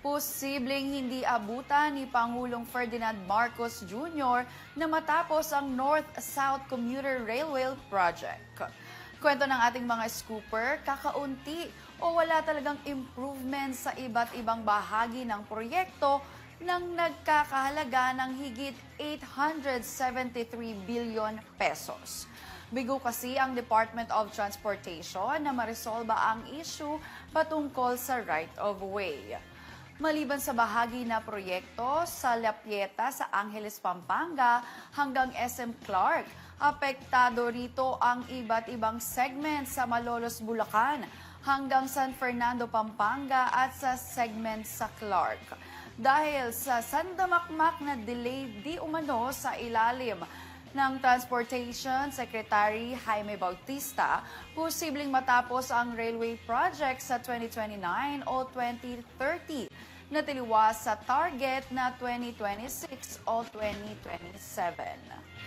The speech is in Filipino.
posibleng hindi abutan ni Pangulong Ferdinand Marcos Jr. na matapos ang North-South Commuter Railway Project. Kwento ng ating mga scooper, kakaunti o wala talagang improvement sa iba't ibang bahagi ng proyekto nang nagkakahalaga ng higit 873 billion pesos. Bigo kasi ang Department of Transportation na marisolba ang issue patungkol sa right-of-way. Maliban sa bahagi na proyekto sa La Pieta sa Angeles, Pampanga hanggang SM Clark, apektado rito ang iba't ibang segment sa Malolos, Bulacan hanggang San Fernando, Pampanga at sa segment sa Clark. Dahil sa sandamakmak na delay di umano sa ilalim ng Transportation Secretary Jaime Bautista, posibleng matapos ang railway project sa 2029 o 2030 na tiliwas sa target na 2026 o 2027.